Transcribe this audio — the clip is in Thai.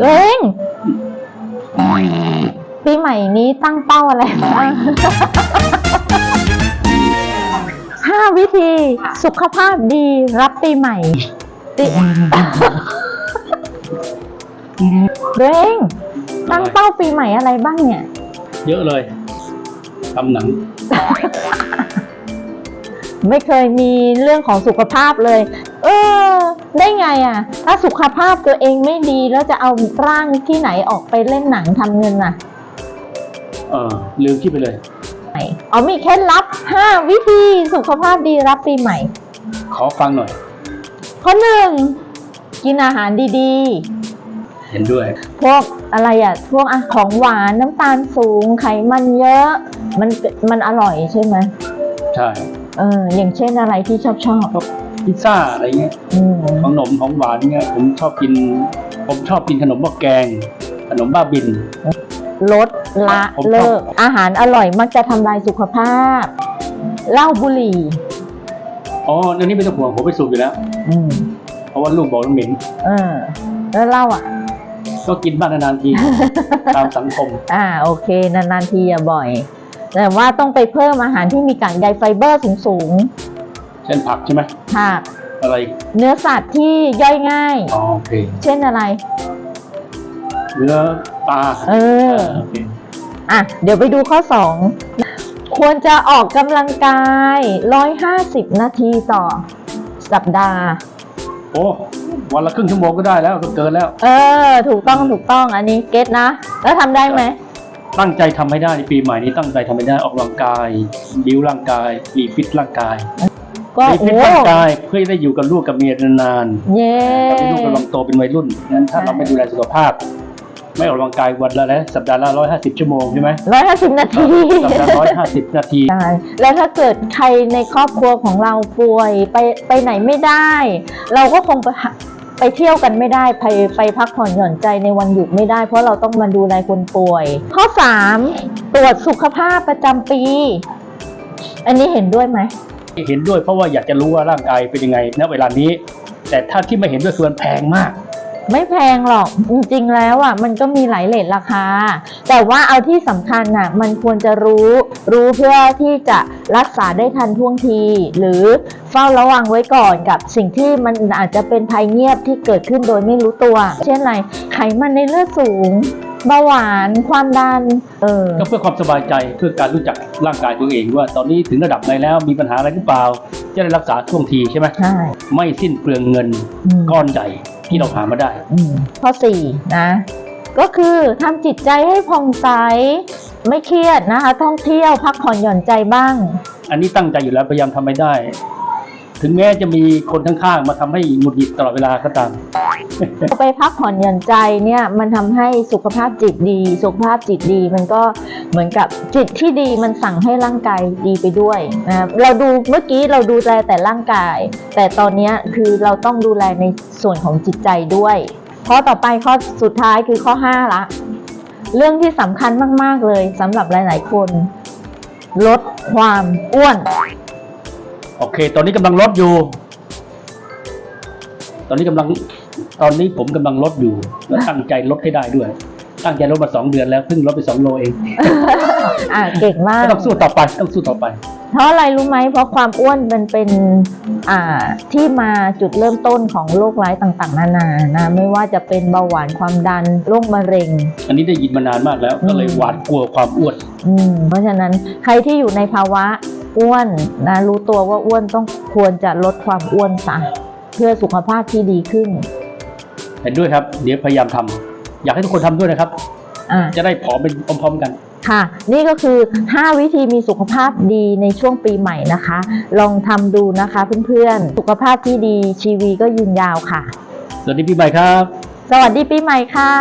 ตัวเองปีใหม่นี้ตั้งเป้าอะไรบ้างห้าวิธีสุขภาพดีรับปีใหม่ติตัวเองตั้งเป้าปีใหม่อะไรบ้างเนี่ย เยอะเลยทำหนัง ไม่เคยมีเรื่องของสุขภาพเลย เออ ได้ไงอะ ถ้าสุขภาพตัวเองไม่ดีแล้วจะเอาร่างที่ไหนออกไปเล่นหนังทำเงินอะเออลืมคิดไปเลยอ๋อมีเคล็ดลับ 5 วิธีสุขภาพดีรับปีใหม่ ขอฟังหน่อย ข้อหนึ่งกินอาหารดีเห็นด้วยๆพวกอะไรอะพวกอะของหวานน้ำตาลสูงไขมันเยอะ มันมันอร่อยใช่ไหมใช่ เอออย่างเช่นอะไรที่ชอบชอบพวกพิซซ่าอะไรเงี้ยอืมของขนมของหวานเงี้ยผมชอบกิน ผมชอบกินขนมหม้อแกง ขนมบ้าบิน ลดละผมชอบ เลิก อาหารอร่อยมักจะทำลายสุขภาพเหล้าบุหรี่ อ๋อเรื่องนี้ไม่ต้องห่วงผมไปสูบอยู่แล้ว อืมเพราะว่าลูกบอกว่าเหม็นเออแล้วเหล้าอะ ก็กินบ้างนานๆที ตามสังคม อ่าโอเคนานๆทีอย่าบ่อย แต่ว่าต้องไปเพิ่มอาหารที่มีกากใยไฟเบอร์สูงเช่นผักใช่ไหมๆผักอะไรอีกเนื้อสัตว์ที่ย่อยง่าย อ๋อโอเคเช่นอะไร เนื้อปลาเออ โอเคอะ เดี๋ยวไปดูข้อ 2 ควรจะออกกำลังกาย 150 นาทีต่อสัปดาห์ โอ้วันละครึ่งชั่วโมงก็ได้แล้วก็เกินแล้ว เออ ถูกต้องถูกต้องอันนี้เก็ตนะ แล้วทำได้ไหม ตั้งใจทำให้ได้ในปีใหม่นี้ตั้งใจทำให้ได้ออกกำลังกาย บิวร่างกายรีฟิตร่างกายก็รีฟิโอ้ตร่างกายเพื่อจะได้อยู่กับลูกกับเมียนานเย้ๆตอนนี้ลูกกำลังโตเป็นวัยรุ่นนั้นถ้าเราไม่ดูแลสุขภาพ ไม่ออกกำลังกายวันละนะสัปดาห์ละร้อยห้าสิบชั่วโมงใช่ไหมร้อยห้าสิบนาทีสัปดาห์ร้อยห้าสิบนาทีใช่แล้วถ้าเกิดใครในครอบครัวของเราป่วยไปไปไหนไม่ได้ เราก็คงไปหา ไปเที่ยวกันไม่ได้ไปไปพักผ่อนหย่อนใจในวันหยุดไม่ได้ เพราะเราต้องมาดูแลคนป่วย ข้อ 3 ตรวจสุขภาพประจำปี อันนี้เห็นด้วยไหมเห็นด้วยเพราะว่าอยากจะรู้ว่าร่างกายเป็นยังไงณเวลานี้ แต่ถ้าที่ไม่เห็นด้วยคือมันแพงมากไม่แพงหรอกจริงๆแล้วอะมันก็มีหลายเลทราคา แต่ว่าเอาที่สำคัญน่ะมันควรจะรู้ รู้เพื่อที่จะรักษาได้ทันท่วงที หรือเฝ้าระวังไว้ก่อนกับสิ่งที่มันอาจจะเป็นภัยเงียบที่เกิดขึ้นโดยไม่รู้ตัว เช่นอะไรไขมันในเลือดสูงเบาหวานความดันเออก็เพื่อความสบายใจเพื่อการรู้จักร่างกายตัวเองว่าตอนนี้ถึงระดับไหนแล้วมีปัญหาอะไรหรือเปล่า จะได้รักษาท่วงทีใช่ไหมใช่ไม่สิ้นเปลืองเงินอืมก้อนใหญ่ที่เราหามาได้อืมข้อ4นะก็คือทำจิตใจให้ผ่องใสไม่เครียดนะคะ ท่องเที่ยวพักผ่อนหย่อนใจบ้าง อันนี้ตั้งใจอยู่แล้วพยายามทำให้ได้ ถึงแม้จะมีคนข้างๆมาทำให้หงุดหงิดตลอดเวลาก็ตามไปพักผ่อนหย่อนใจเนี่ยมันทำให้สุขภาพจิตดี สุขภาพจิตดีมันก็เหมือนกับจิตที่ดีมันสั่งให้ร่างกายดีไปด้วยนะเราดูเมื่อกี้เราดูแลแต่ร่างกาย แต่ตอนนี้คือเราต้องดูแลในส่วนของจิตใจด้วยข้อต่อไปข้อสุดท้ายคือข้อ 5 ละ เรื่องที่สำคัญมาก ๆ เลยสำหรับหลาย ๆ คน ลดความอ้วน โอเค ตอนนี้กำลังลดอยู่ ตอนนี้กำลัง ตอนนี้ผมกำลังลดอยู่ และตั้งใจลดให้ได้ด้วย ตั้งใจลดมาสองเดือนแล้วเพิ่งลดไปสองโลเอง อะเก่งมากก็ต้องสู้ต่อไป ต้องสู้ต่อไป เพราะอะไรรู้ไหม เพราะความอ้วนมันเป็นอ่าที่มาจุดเริ่มต้นของโรคร้ายต่างๆ นานานะ ไม่ว่าจะเป็นเบาหวานความดันโรคมะเร็ง อันนี้ได้ยินมานานมากแล้ว ก็เลยอืมหวาดกลัวความอ้วน อืมเพราะฉะนั้นใครที่อยู่ในภาวะ อ้วนนะรู้ตัวว่าอ้วนต้องควรจะลดความอ้วนซะเพื่อสุขภาพที่ดีขึ้นเห็นด้วยครับ เดี๋ยวพยายามทำอยากให้ทุกคนทำด้วยนะครับอ่าจะได้ผอมเป็นพร้อมๆกันค่ะ นี่ก็คือ 5 วิธีมีสุขภาพดีในช่วงปีใหม่นะคะ ลองทำดูนะคะเพื่อนๆ สุขภาพที่ดีชีวีก็ยืนยาวค่ะ สวัสดีปีใหม่ครับ สวัสดีปีใหม่ค่ะ